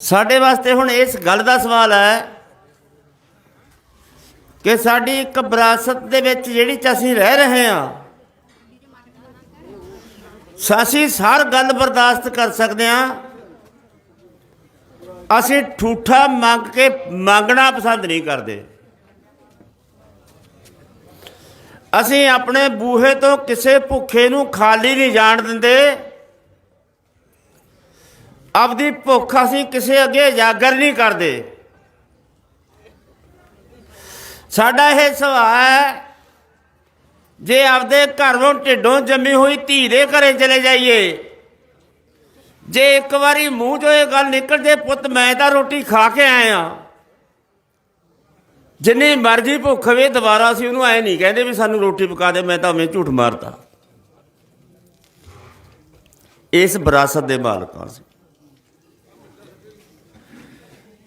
ਸਾਡੇ ਵਾਸਤੇ ਹੁਣ ਇਸ ਗੱਲ ਦਾ ਸਵਾਲ ਹੈ ਕਿ ਸਾਡੀ ਇੱਕ ਵਿਰਾਸਤ ਦੇ ਵਿੱਚ ਜਿਹੜੀ ਚ ਅਸੀਂ ਰਹਿ ਰਹੇ ਹਾਂ ਅਸੀਂ ਸਾਰ ਗੱਲ ਬਰਦਾਸ਼ਤ ਕਰ ਸਕਦੇ ਹਾਂ। ਅਸੀਂ ਠੂਠਾ ਮੰਗ ਕੇ ਮੰਗਣਾ ਪਸੰਦ ਨਹੀਂ ਕਰਦੇ। ਅਸੀਂ ਆਪਣੇ ਬੂਹੇ ਤੋਂ ਕਿਸੇ ਭੁੱਖੇ ਨੂੰ ਖਾਲੀ ਨਹੀਂ ਜਾਣ ਦਿੰਦੇ। ਆਪਦੀ ਭੁੱਖ ਅਸੀਂ ਕਿਸੇ ਅੱਗੇ ਉਜਾਗਰ ਨਹੀਂ ਕਰਦੇ। ਸਾਡਾ ਇਹ ਸੁਭਾਅ ਹੈ, ਜੇ ਆਪਦੇ ਘਰੋਂ ਢਿੱਡੋਂ ਜੰਮੀ ਹੋਈ ਧੀ ਦੇ ਘਰੇ ਚਲੇ ਜਾਈਏ, ਜੇ ਇੱਕ ਵਾਰੀ ਮੂੰਹ ਚੋਂ ਇਹ ਗੱਲ ਨਿਕਲ ਜੇ ਪੁੱਤ ਮੈਂ ਤਾਂ ਰੋਟੀ ਖਾ ਕੇ ਆਇਆ ਜਿੰਨੀ ਮਰਜ਼ੀ ਭੁੱਖ ਵੇ ਦੁਬਾਰਾ ਅਸੀਂ ਉਹਨੂੰ ਐ ਨਹੀਂ ਕਹਿੰਦੇ ਵੀ ਸਾਨੂੰ ਰੋਟੀ ਪਕਾ ਦੇ, ਮੈਂ ਤਾਂ ਉਵੇਂ ਝੂਠ ਮਾਰਤਾ। ਇਸ ਵਿਰਾਸਤ ਦੇ ਮਾਲਕਾਂ ਸੀ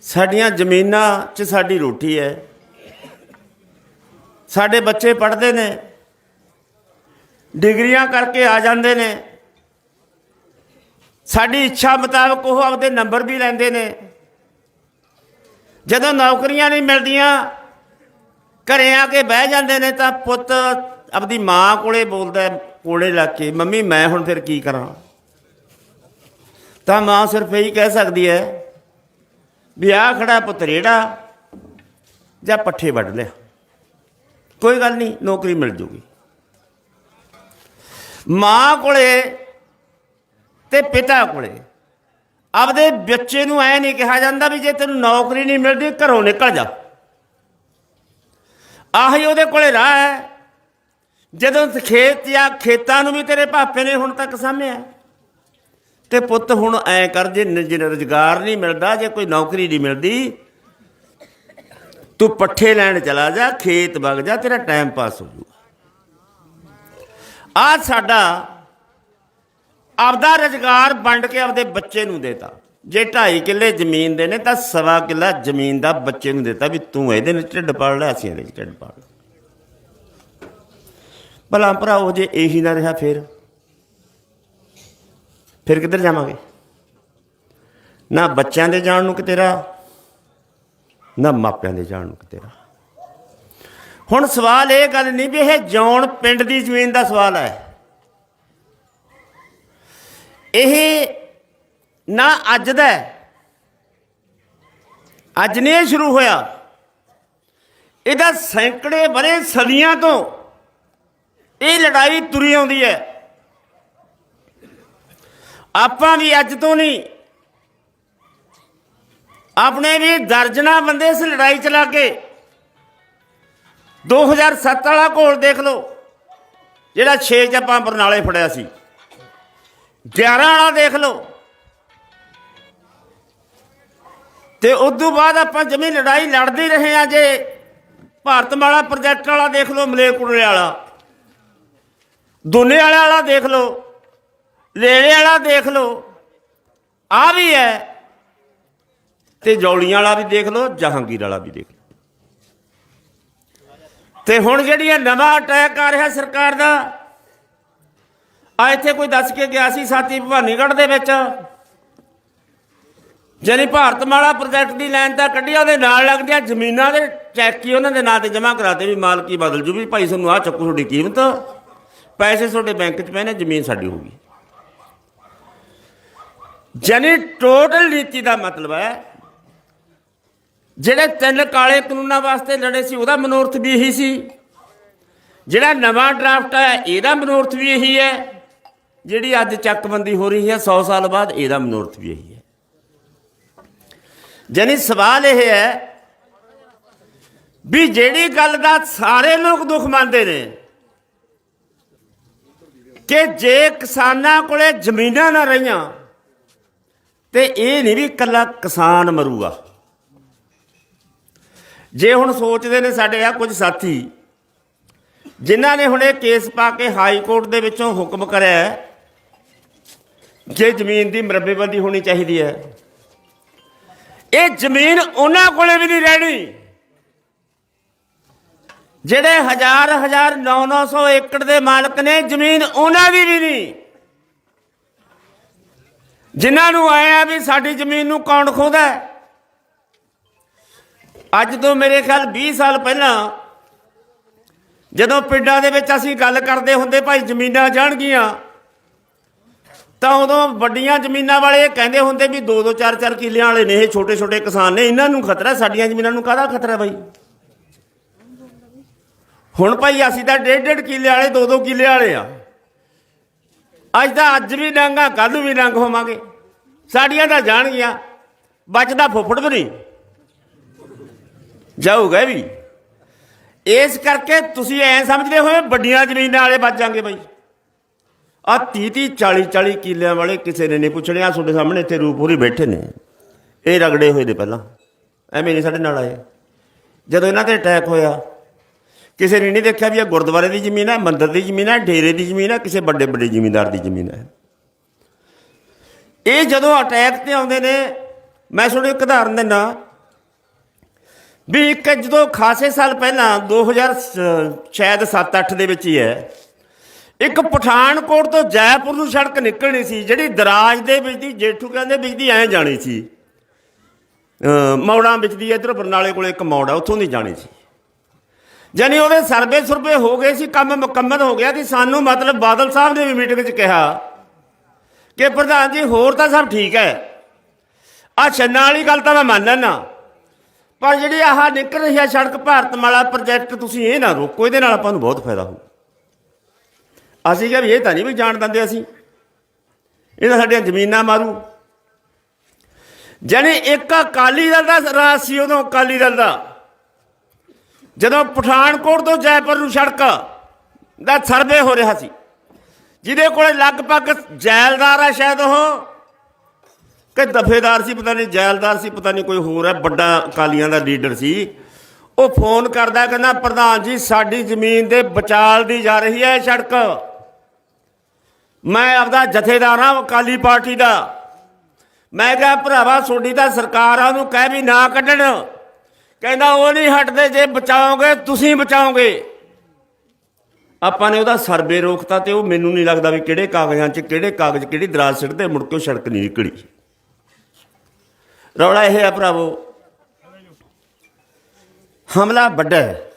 ਸਾਡੀਆਂ ਜ਼ਮੀਨਾਂ 'ਚ ਸਾਡੀ ਰੋਟੀ ਹੈ। ਸਾਡੇ ਬੱਚੇ ਪੜ੍ਹਦੇ ਨੇ। ਡਿਗਰੀਆਂ ਕਰਕੇ ਆ ਜਾਂਦੇ ਨੇ। ਸਾਡੀ ਇੱਛਾ ਮੁਤਾਬਕ ਉਹ ਆਪਦੇ ਨੰਬਰ ਵੀ ਲੈਂਦੇ ਨੇ। ਜਦੋਂ ਨੌਕਰੀਆਂ ਨਹੀਂ ਮਿਲਦੀਆਂ, ਘਰੇ ਆ ਕੇ ਬਹਿ ਜਾਂਦੇ ਨੇ ਤਾਂ ਪੁੱਤ ਆਪਦੀ ਮਾਂ ਕੋਲੇ ਬੋਲਦਾ ਕੋਲੇ ਲੱਗ ਕੇ, ਮੰਮੀ, ਮੈਂ ਹੁਣ ਫਿਰ ਕੀ ਕਰਾਂ? ਤਾਂ ਮਾਂ ਸਿਰਫ ਇਹੀ ਕਹਿ ਸਕਦੀ ਹੈ ਵੀ ਆ ਖੜਾ ਪੁੱਤ ਰੇੜਾ ਜਾਂ ਪੱਠੇ ਵੱਢ ਲਿਆ। ਕੋਈ ਗੱਲ ਨਹੀਂ, ਨੌਕਰੀ ਮਿਲ ਜੂਗੀ। ਮਾਂ ਕੋਲੇ ਤੇ ਪਿਤਾ ਕੋਲੇ ਆਪਦੇ ਬੱਚੇ ਨੂੰ ਐ ਨਹੀਂ ਕਿਹਾ ਜਾਂਦਾ ਵੀ ਜੇ ਤੈਨੂੰ ਨੌਕਰੀ ਨਹੀਂ ਮਿਲਦੀ, ਘਰੋਂ ਨਿਕਲ ਜਾ। ਆਹੀ ਉਹਦੇ ਕੋਲੇ ਰਾਹ ਹੈ। ਜਦੋਂ ਖੇਤ ਜਾਂ ਖੇਤਾਂ ਨੂੰ ਵੀ ਤੇਰੇ ਪਾਪੇ ਨੇ ਹੁਣ ਤੱਕ ਸਾਂਭਿਆ। ਤੇ ਪੁੱਤ ਹੁਣ ਐ ਕਰ, ਜੇ ਨ- ਰੁਜ਼ਗਾਰ ਨਹੀਂ ਮਿਲਦਾ, ਜੇ ਕੋਈ ਨੌਕਰੀ ਨਹੀਂ ਮਿਲਦੀ, ਤੂੰ ਪੱਠੇ ਲੈਣ ਚਲਾ ਜਾ, ਖੇਤ ਵਗ ਜਾ, ਤੇਰਾ ਟਾਈਮ ਪਾਸ ਹੋ ਜੂਗਾ। ਆ ਸਾਡਾ ਆਪਦਾ ਰੁਜ਼ਗਾਰ ਵੰਡ ਕੇ ਆਪਦੇ ਬੱਚੇ ਨੂੰ ਦੇਤਾ। ਜੇ 2.5 ਕਿੱਲੇ ਜ਼ਮੀਨ ਦੇ ਨੇ, ਤਾਂ ਸਵਾ ਕਿੱਲਾ ਜ਼ਮੀਨ ਦਾ ਬੱਚੇ ਨੂੰ ਦਿੱਤਾ ਵੀ ਤੂੰ ਇਹਦੇ ਵਿੱਚ ਢਿੱਡ ਪਾੜ ਲੈ, ਅਸੀਂ ਇਹਦੇ ਵਿੱਚ ਢਿੱਡ ਪਾੜ। ਲਿਆ। ਭਲਾ ਉਹ ਜੇ ਇਹੀ ਨਾ ਰਿਹਾ ਫਿਰ। ਫਿਰ ਕਿੱਧਰ ਜਾਵਾਂਗੇ? ਨਾ ਬੱਚਿਆਂ ਦੇ ਜਾਣ ਨੂੰ ਕਿਤੇ ਰਾਹ ਨਾ ਮਾਪਿਆਂ ਦੇ ਜਾਣ ਨੂੰ ਕਿਤੇ ਰਾਹ ਹੁਣ ਸਵਾਲ ਇਹ ਗੱਲ ਨਹੀਂ ਵੀ ਇਹ ਜੌਣ ਪਿੰਡ ਦੀ ਜ਼ਮੀਨ ਦਾ ਸਵਾਲ ਹੈ। ਇਹ ਨਾ ਅੱਜ ਦਾ ਅੱਜ ਨਹੀਂ ਇਹ ਸ਼ੁਰੂ ਹੋਇਆ। ਇਹਦਾ ਸੈਂਕੜੇ ਬਰੇ ਸਦੀਆਂ ਤੋਂ ਇਹ ਲੜਾਈ ਤੁਰੀ ਆਉਂਦੀ ਹੈ। ਆਪਾਂ ਵੀ ਅੱਜ ਤੋਂ ਨਹੀਂ। ਆਪਣੇ ਵੀ ਦਰਜਨਾ ਬੰਦੇ ਇਸ ਲੜਾਈ ਚ ਲਾ ਕੇ 2007 ਵਾਲਾ ਘੋਲ ਦੇਖ ਲਓ, ਜਿਹੜਾ 6 ਚ ਆਪਾਂ ਬਰਨਾਲੇ ਫੜਿਆ ਸੀ। 11 ਵਾਲਾ ਦੇਖ ਲਓ। ਤੇ ਉਸ ਤੋਂ ਬਾਅਦ ਆਪਾਂ ਜਮੀ ਲੜਾਈ ਲੜਦੇ ਰਹੇ ਆ ਜੇ। ਭਾਰਤ ਭਾਰਤਮਾਲਾ ਪ੍ਰੋਜੈਕਟ ਵਾਲਾ ਦੇਖ ਲਓ ਮਲੇਕੁੜੇ ਵਾਲਾ। ਦੁਨੇ ਵਾਲਾ ਵਾਲਾ ਦੇਖ ਲਓ। ਲੇਲੇ ਵਾਲਾ ਦੇਖ ਲਓ ਆ ਵੀ ਹੈ। ਤੇ ਜੌਲੀਆਂ ਵਾਲਾ ਵੀ ਦੇਖ ਲਓ, ਜਹਾਂਗੀਰ ਵਾਲਾ ਵੀ ਦੇਖ ਲਓ। ਤੇ ਹੁਣ ਜਿਹੜੀ ਇਹ ਨਵਾਂ ਅਟੈਕ ਆ ਰਿਹਾ ਸਰਕਾਰ ਦਾ, ਆ ਇੱਥੇ ਕੋਈ ਦੱਸ ਕੇ ਗਿਆ ਸੀ ਸਾਥੀ ਭਵਾਨੀਗੜ੍ਹ ਦੇ ਵਿੱਚ ਜਿਹੜੀ ਭਾਰਤਮਾਲਾ ਪ੍ਰੋਜੈਕਟ ਦੀ ਲਾਈਨ ਤਾਂ ਕੱਢੀ, ਉਹਦੇ ਨਾਲ ਲੱਗਦੀਆਂ ਜ਼ਮੀਨਾਂ ਦੇ ਚੈੱਕ ਹੀ ਉਹਨਾਂ ਦੇ ਨਾਂ ਤੇ ਜਮ੍ਹਾਂ ਕਰਾਤੇ ਵੀ ਮਾਲਕੀ ਬਦਲ ਜੂ ਵੀ ਭਾਈ ਤੁਹਾਨੂੰ ਆ ਚੱਕੂ ਤੁਹਾਡੀ ਕੀਮਤ, ਪੈਸੇ ਤੁਹਾਡੇ ਬੈਂਕ 'ਚ ਪਏ ਨੇ, ਜ਼ਮੀਨ ਸਾਡੀ ਹੋਊਗੀ ਜਾਨੀ ਟੋਟਲ ਨੀਤੀ ਦਾ ਮਤਲਬ ਹੈ। ਜਿਹੜੇ ਤਿੰਨ ਕਾਲੇ ਕਾਨੂੰਨਾਂ ਵਾਸਤੇ ਲੜੇ ਸੀ, ਉਹਦਾ ਮਨੋਰਥ ਵੀ ਇਹੀ ਸੀ। ਜਿਹੜਾ ਨਵਾਂ ਡਰਾਫਟ ਹੈ ਇਹਦਾ ਮਨੋਰਥ ਵੀ ਇਹੀ ਹੈ। ਜਿਹੜੀ ਅੱਜ ਚੱਕਬੰਦੀ ਹੋ ਰਹੀ ਹੈ 100 ਸਾਲ ਬਾਅਦ ਇਹਦਾ ਮਨੋਰਥ ਵੀ ਇਹੀ ਹੈ। ਜਾਨੀ ਸਵਾਲ ਇਹ ਹੈ ਵੀ ਜਿਹੜੀ ਗੱਲ ਦਾ ਸਾਰੇ ਲੋਕ ਦੁੱਖ ਮੰਨਦੇ ਨੇ, ਕਿ ਜੇ ਕਿਸਾਨਾਂ ਕੋਲੇ ਜ਼ਮੀਨਾਂ ਨਾ ਰਹੀਆਂ ਤੇ ਇਹ ਨਹੀਂ ਵੀ ਇਕੱਲਾ ਕਿਸਾਨ ਮਰੂਗਾ। ਜੇ ਹੁਣ ਸੋਚਦੇ ਨੇ ਸਾਡੇ ਆ ਕੁਝ ਸਾਥੀ, ਜਿਨ੍ਹਾਂ ਨੇ ਹੁਣ ਇਹ ਕੇਸ ਪਾ ਕੇ ਹਾਈ ਕੋਰਟ ਦੇ ਵਿੱਚੋਂ ਹੁਕਮ ਕਰਿਆ ਜੇ ਜ਼ਮੀਨ ਦੀ ਮਰਬੇਬੰਦੀ ਹੋਣੀ ਚਾਹੀਦੀ ਹੈ। ਇਹ ਜ਼ਮੀਨ ਉਹਨਾਂ ਕੋਲੇ ਵੀ ਨਹੀਂ ਰਹਿਣੀ, ਜਿਹੜੇ ਹਜ਼ਾਰ ਹਜ਼ਾਰ 9-900 ਏਕੜ ਦੇ ਮਾਲਕ ਨੇ, ਜ਼ਮੀਨ ਉਹਨਾਂ ਦੀ ਵੀ ਨਹੀਂ। ਜਿਨ੍ਹਾਂ ਨੂੰ ਆਇਆ ਵੀ ਸਾਡੀ ਜ਼ਮੀਨ ਨੂੰ ਕੌਣ ਖੋਦਾ ਅੱਜ ਤੋਂ ਮੇਰੇ ਖਿਆਲ 20 ਸਾਲ ਪਹਿਲਾਂ ਜਦੋਂ ਪਿੰਡਾਂ ਦੇ ਵਿੱਚ ਅਸੀਂ ਗੱਲ ਕਰਦੇ ਹੁੰਦੇ ਭਾਈ ਜ਼ਮੀਨਾਂ ਜਾਣਗੀਆਂ, ਤਾਂ ਉਦੋਂ ਵੱਡੀਆਂ ਜ਼ਮੀਨਾਂ ਵਾਲੇ ਇਹ ਕਹਿੰਦੇ ਹੁੰਦੇ ਵੀ 2-2 4-4 ਕਿੱਲਿਆਂ ਵਾਲੇ ਨੇ, ਇਹ ਛੋਟੇ-ਛੋਟੇ ਕਿਸਾਨ ਨੇ, ਇਹਨਾਂ ਨੂੰ ਖਤਰਾ, ਸਾਡੀਆਂ ਜ਼ਮੀਨਾਂ ਨੂੰ ਕਾਹਦਾ ਖਤਰਾ ਬਾਈ? ਹੁਣ ਭਾਈ ਅਸੀਂ ਤਾਂ ਡੇਢ ਡੇਢ ਕਿੱਲੇ ਵਾਲੇ 2-2 ਕਿੱਲੇ ਵਾਲੇ ਆ। ਅੱਜ ਤਾਂ ਅੱਜ ਵੀ ਡਾਂਗਾ ਕੱਲ ਨੂੰ ਵੀ ਡੰਗ ਹੋਵਾਂਗੇ। ਸਾਡੀਆਂ ਤਾਂ ਜਾਣਗੀਆਂ, ਬਚਦਾ ਫੁੱਫੜ ਵੀ ਨਹੀਂ। ਜਾਊਗਾ ਵੀ। ਇਸ ਕਰਕੇ ਤੁਸੀਂ ਐ ਸਮਝਦੇ ਹੋਏ ਵੱਡੀਆਂ ਜ਼ਮੀਨਾਂ ਵਾਲੇ ਬਚ ਜਾਣਗੇ ਬਾਈ। ਆ 30 30 40 40 ਕਿੱਲਿਆਂ ਵਾਲੇ ਕਿਸੇ ਨੇ ਨਹੀਂ ਪੁੱਛਣੇ ਆ ਤੁਹਾਡੇ ਸਾਹਮਣੇ ਇੱਥੇ ਰੂਪੂਰੀ ਬੈਠੇ ਨੇ। ਇਹ ਰਗੜੇ ਹੋਏ ਨੇ ਪਹਿਲਾਂ। ਐਵੇਂ ਨਹੀਂ ਸਾਡੇ ਨਾਲ ਆਏ। ਜਦੋਂ ਇਹਨਾਂ ਤੇ ਅਟੈਕ ਹੋਇਆ ਕਿਸੇ ਨੇ ਨਹੀਂ ਦੇਖਿਆ ਵੀ ਇਹ ਗੁਰਦੁਆਰੇ ਦੀ ਜ਼ਮੀਨ ਹੈ ਮੰਦਿਰ ਦੀ ਜ਼ਮੀਨ ਹੈ ਡੇਰੇ ਦੀ ਜ਼ਮੀਨ ਹੈ ਕਿਸੇ ਵੱਡੇ ਵੱਡੇ ਜ਼ਿਮੀਂਦਾਰ ਦੀ ਜ਼ਮੀਨ ਹੈ। ਇਹ ਜਦੋਂ ਅਟੈਕ ਤੇ ਆਉਂਦੇ ਨੇ ਮੈਂ ਤੁਹਾਨੂੰ ਇੱਕ ਉਦਾਹਰਨ ਦਿੰਦਾ ਵੀ ਇੱਕ ਜਦੋਂ ਖਾਸੇ ਸਾਲ ਪਹਿਲਾਂ 2000 ਸ- ਸ਼ਾਇਦ 7-8 ਦੇ ਵਿੱਚ ਹੀ ਹੈ ਇੱਕ ਪਠਾਨਕੋਟ ਤੋਂ ਜੈਪੁਰ ਨੂੰ ਸੜਕ ਨਿਕਲਣੀ ਸੀ ਜਿਹੜੀ ਦਰਾਜ ਦੇ ਵਿੱਚ ਦੀ ਜੇਠੂ ਕਹਿੰਦੇ ਵਿੱਚ ਦੀ ਐਂ ਜਾਣੀ ਸੀ। ਅ, ਮੌੜਾਂ ਵਿੱਚ ਦੀ ਇਧਰ ਬਰਨਾਲੇ ਕੋਲੇ ਇੱਕ ਮੌੜ ਆ ਉੱਥੋਂ ਦੀ ਜਾਣੀ ਸੀ। ਜਾਨੀ ਉਹਦੇ ਸਰਵੇ ਸੁਰਵੇ ਹੋ ਗਏ ਸੀ, ਕੰਮ ਮੁਕੰਮਲ ਹੋ ਗਿਆ ਕਿ ਸਾਨੂੰ ਮਤਲਬ ਬਾਦਲ ਸਾਹਿਬ ਨੇ ਵੀ ਮੀਟਿੰਗ 'ਚ ਕਿਹਾ ਕਿ ਪ੍ਰਧਾਨ ਜੀ, ਹੋਰ ਤਾਂ ਸਭ ਠੀਕ ਹੈ। ਆ ਛੰਨਾ ਵਾਲੀ ਗੱਲ ਤਾਂ ਮੈਂ ਮੰਨ ਲੈਣਾ ਪਰ ਜਿਹੜੀ ਆਹ ਨਿਕਲ ਰਹੀ ਹੈ ਸੜਕ ਭਾਰਤ ਮਾਲਾ ਪ੍ਰੋਜੈਕਟ, ਤੁਸੀਂ ਇਹ ਨਾ ਰੋਕੋ, ਇਹਦੇ ਨਾਲ ਆਪਾਂ ਨੂੰ ਬਹੁਤ ਫਾਇਦਾ ਹੋਊ। ਅਸੀਂ ਕਿਹਾ ਵੀ ਇਹ ਤਾਂ ਨਹੀਂ ਵੀ ਜਾਣ ਦਿੰਦੇ ਅਸੀਂ। ਇਹ ਤਾਂ ਸਾਡੀਆਂ ਜ਼ਮੀਨਾਂ ਮਾਰੂ। ਜਾਨੀ ਇੱਕ ਅਕਾਲੀ ਦਲ ਦਾ ਰਾਜ ਸੀ, ਉਦੋਂ ਅਕਾਲੀ ਦਲ ਦਾ। ਜਦੋਂ ਪਠਾਨਕੋਟ ਤੋਂ ਜੈਪੁਰ ਨੂੰ ਸੜਕ ਦਾ ਸਰਵੇ ਹੋ ਰਿਹਾ ਸੀ, ਜਿਹਦੇ ਕੋਲੇ ਲਗਭਗ ਜੈਲਦਾਰ ਹੈ ਸ਼ਾਇਦ ਉਹ, ਕਿ ਦਫੇਦਾਰ ਸੀ, ਪਤਾ ਨਹੀਂ ਜੈਲਦਾਰ ਸੀ, ਪਤਾ ਨਹੀਂ ਕੋਈ ਹੋਰ ਹੈ ਵੱਡਾ ਅਕਾਲੀਆਂ ਦਾ ਲੀਡਰ ਸੀ। ਉਹ ਫੋਨ ਕਰਦਾ, ਕਹਿੰਦਾ, ਪ੍ਰਧਾਨ ਜੀ, ਸਾਡੀ ਜ਼ਮੀਨ ਦੇ ਬਚਾਲ ਦੀ ਜਾ ਰਹੀ ਹੈ ਇਹ ਸੜਕ। ਮੈਂ ਆਪਦਾ ਜਥੇਦਾਰ ਹਾਂ, ਅਕਾਲੀ ਪਾਰਟੀ ਦਾ। ਮੈਂ ਕਿਹਾ, ਭਰਾਵਾ ਤੁਹਾਡੀ ਤਾਂ ਸਰਕਾਰ ਆ, ਉਹਨੂੰ ਕਹਿ ਵੀ ਨਾ ਕੱਢਣ। ਕਹਿੰਦਾ ਉਹ ਨਹੀਂ ਹਟਦੇ ਜੇ ਬਚਾਓਗੇ ਤੁਸੀਂ ਬਚਾਓਗੇ। ਆਪਾਂ ਨੇ ਉਹਦਾ ਸਰਵੇ ਰੋਕਤਾ ਤੇ ਉਹ ਮੈਨੂੰ ਨਹੀਂ ਲੱਗਦਾ ਵੀ ਕਿਹੜੇ ਕਾਗਜ਼ਾਂ 'ਚ ਕਿਹੜੇ ਕਾਗਜ਼ ਕਿਹੜੀ ਦਰਾਜ ਸਿੱਟਦੇ ਮੁੜ ਕੇ ਉਹ ਸੜਕ ਨਹੀਂ ਨਿਕਲੀ। ਰੌਲਾ ਇਹ ਹੈ ਭਰਾਵੋ ਹਮਲਾ ਵੱਡਾ ਹੈ।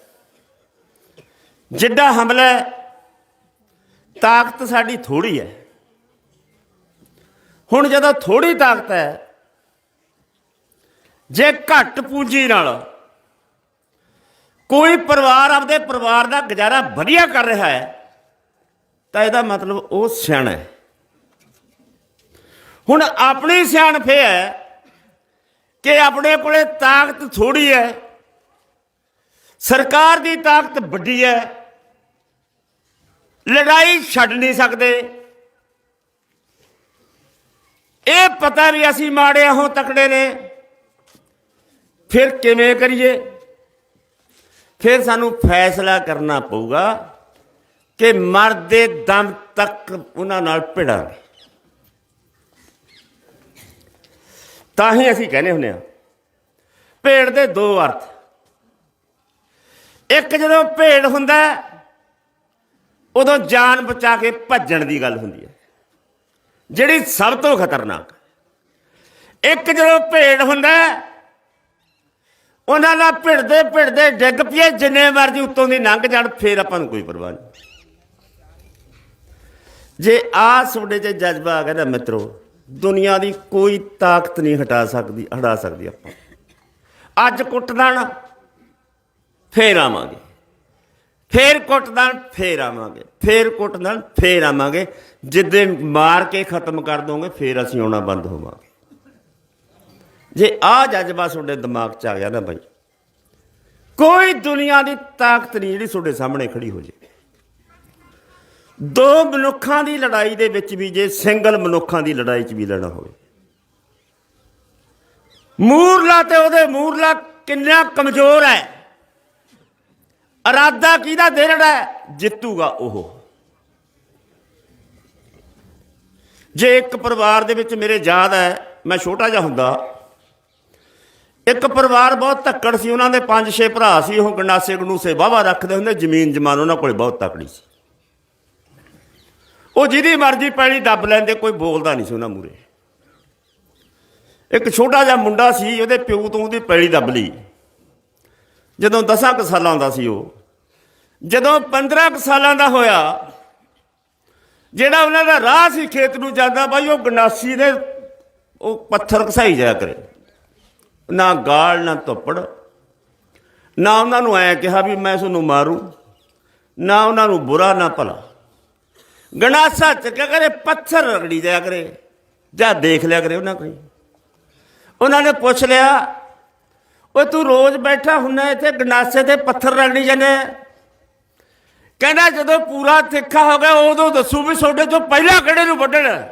ਜਿੱਡਾ ਹਮਲਾ ਹੈ, ਤਾਕਤ ਸਾਡੀ ਥੋੜੀ ਹੈ। ਹੁਣ ਜਦੋਂ ਥੋੜੀ ਤਾਕਤ ਹੈ ਜੇ ਘੱਟ ਪੂੰਜੀ ਨਾਲ ਕੋਈ ਪਰਿਵਾਰ ਆਪਦੇ ਪਰਿਵਾਰ ਦਾ ਗੁਜ਼ਾਰਾ ਵਧੀਆ ਕਰ ਰਿਹਾ ਹੈ, ਤਾਂ ਇਹਦਾ ਮਤਲਬ ਉਹ ਸਿਆਣਾ ਹੈ। ਹੁਣ ਆਪਣੀ ਸਿਆਣਪ ਇਹ ਹੈ ਕਿ ਆਪਣੇ ਕੋਲੇ ਤਾਕਤ ਥੋੜੀ ਹੈ, ਸਰਕਾਰ ਦੀ ਤਾਕਤ ਵੱਡੀ ਹੈ, ਲੜਾਈ ਛੱਡ ਨਹੀਂ ਸਕਦੇ। ਇਹ ਪਤਾ ਵੀ ਅਸੀਂ ਮਾੜੇ ਹਾਂ ਤਕੜੇ ਨੇ, ਫਿਰ ਕਿਵੇਂ ਕਰੀਏ? ਫਿਰ ਸਾਨੂੰ ਫੈਸਲਾ ਕਰਨਾ ਪਊਗਾ ਕਿ ਮਰਦੇ ਦਮ ਤੱਕ ਉਹਨਾਂ ਨਾਲ ਭਿੜਾਂਗੇ। ਤਾਂ ਹੀ ਅਸੀਂ ਕਹਿੰਦੇ ਹੁੰਦੇ ਆ ਭੇਡ ਦੇ ਦੋ ਅਰਥ। ਇੱਕ ਜਦੋਂ ਭੇਡ ਹੁੰਦਾ ਉਦੋਂ ਜਾਨ ਬਚਾ ਕੇ ਭੱਜਣ ਦੀ ਗੱਲ ਹੁੰਦੀ ਹੈ, ਜਿਹੜੀ ਸਭ ਤੋਂ ਖਤਰਨਾਕ। ਇੱਕ ਜਦੋਂ ਭੇਡ ਹੁੰਦਾ ਉਹਨਾਂ ਨਾਲ ਭਿੜਦੇ ਭਿੜਦੇ ਡਿੱਗ ਪਈਏ, ਜਿੰਨੇ ਮਰਜ਼ੀ ਉੱਤੋਂ ਦੀ ਲੰਘ ਜਾਣ, ਫੇਰ ਆਪਾਂ ਨੂੰ ਕੋਈ ਪਰਵਾਹ ਨਹੀਂ। ਜੇ ਆ ਤੁਹਾਡੇ 'ਚ ਜਜ਼ਬਾ ਆ ਗਿਆ ਨਾ ਮਿੱਤਰੋ, ਦੁਨੀਆ ਦੀ ਕੋਈ ਤਾਕਤ ਨਹੀਂ ਹਟਾ ਸਕਦੀ ਹਟਾ ਸਕਦੀ ਆਪਾਂ। ਅੱਜ ਕੁੱਟ ਦੇਣ ਫੇਰ ਆਵਾਂਗੇ। ਫੇਰ ਕੁੱਟ ਦੇਣ ਫੇਰ ਆਵਾਂਗੇ। ਫੇਰ ਕੁੱਟ ਦੇਣ ਫੇਰ ਆਵਾਂਗੇ। ਜਿੱਦੇ ਮਾਰ ਕੇ ਖਤਮ ਕਰ ਦੋਗੇ, ਫੇਰ ਅਸੀਂ ਆਉਣਾ ਬੰਦ ਹੋਵਾਂਗੇ। ਜੇ ਆ ਜਜ਼ਬਾ ਤੁਹਾਡੇ ਦਿਮਾਗ 'ਚ ਆ ਗਿਆ ਨਾ ਬਾਈ, ਕੋਈ ਦੁਨੀਆ ਦੀ ਤਾਕਤ ਨਹੀਂ ਜਿਹੜੀ ਤੁਹਾਡੇ ਸਾਹਮਣੇ ਖੜੀ ਹੋ ਜੇ। ਦੋ ਮਨੁੱਖਾਂ ਦੀ ਲੜਾਈ ਦੇ ਵਿੱਚ ਵੀ ਜੇ ਸਿੰਗਲ ਮਨੁੱਖਾਂ ਦੀ ਲੜਾਈ 'ਚ ਵੀ ਲੜਨਾ ਹੋਵੇ। ਮੂਰਲਾ ਤੇ ਉਹਦੇ ਮੂਰਲਾ ਕਿੰਨਾ ਕਮਜ਼ੋਰ ਹੈ। ਇਰਾਦਾ ਕਿਹਦਾ ਦੇਣਾ ਹੈ? ਜਿੱਤੂਗਾ ਉਹ। ਜੇ ਇੱਕ ਪਰਿਵਾਰ ਦੇ ਵਿੱਚ ਮੇਰੇ ਯਾਦ ਹੈ, ਮੈਂ ਛੋਟਾ ਜਿਹਾ ਹੁੰਦਾ ਇੱਕ ਪਰਿਵਾਰ ਬਹੁਤ ਧੱਕੜ ਸੀ, ਉਹਨਾਂ ਦੇ ਪੰਜ ਛੇ ਭਰਾ ਸੀ, ਉਹ ਗੰਡਾਸੇ ਗੰਡੂਸੇ ਵਾਹਵਾ ਰੱਖਦੇ ਹੁੰਦੇ, ਜ਼ਮੀਨ ਜਮਾਨ ਉਹਨਾਂ ਕੋਲ ਬਹੁਤ ਤਕੜੀ ਸੀ। ਉਹ ਜਿਹਦੀ ਮਰਜ਼ੀ ਪੈਲੀ ਦੱਬ ਲੈਂਦੇ, ਕੋਈ ਬੋਲਦਾ ਨਹੀਂ ਸੀ ਉਹਨਾਂ ਮੂਰੇ ਇੱਕ ਛੋਟਾ ਜਿਹਾ ਮੁੰਡਾ ਸੀ, ਉਹਦੇ ਪਿਓ ਤੋਂ ਉਹਦੀ ਪੈਲੀ ਦੱਬ ਲਈ। ਜਦੋਂ 10 ਕੁ ਸਾਲਾਂ ਦਾ ਸੀ ਉਹ, ਜਦੋਂ 15 ਕੁ ਸਾਲਾਂ ਦਾ ਹੋਇਆ, ਜਿਹੜਾ ਉਹਨਾਂ ਦਾ ਰਾਹ ਸੀ, ਖੇਤ ਨੂੰ ਜਾਂਦਾ, ਬਾਈ ਉਹ ਗੰਡਾਸੀ ਦੇ ਉਹ ਪੱਥਰ ਘਸਾਈ ਜਾਇਆ ਕਰੇ। ਨਾ ਗਾਲ, ਨਾ ਧੁੱਪੜ। ਨਾ ਉਹਨਾਂ ਨੂੰ ਐ ਕਿਹਾ ਵੀ ਮੈਂ ਤੁਹਾਨੂੰ ਮਾਰੂ। ਨਾ ਉਹਨਾਂ ਨੂੰ ਬੁਰਾ, ਨਾ ਭਲਾ। ਗੰਡਾਸਾ ਚੱਕਿਆ ਕਰੇ, ਪੱਥਰ ਰਗੜੀ ਜਾਇਆ ਕਰੇ। ਜਾਂ ਦੇਖ ਲਿਆ ਕਰੇ ਉਹਨਾਂ ਕੋਈ। ਉਹਨਾਂ ਨੇ ਪੁੱਛ ਲਿਆ, ਓਏ ਤੂੰ ਰੋਜ਼ ਬੈਠਾ ਹੁੰਨਾ ਇੱਥੇ, ਗਣਾਸੇ ਤੇ ਪੱਥਰ ਰਗੜੀ ਜਾਂਦੇ ਕਹਿੰਦਾ ਜਦੋਂ ਪੂਰਾ ਤਿੱਖਾ ਹੋ ਗਿਆ, ਉਦੋਂ ਦੱਸੂ ਵੀ ਤੁਹਾਡੇ ਤੋਂ ਪਹਿਲਾਂ ਕਿਹੜੇ ਨੂੰ ਵੱਢਣਾ।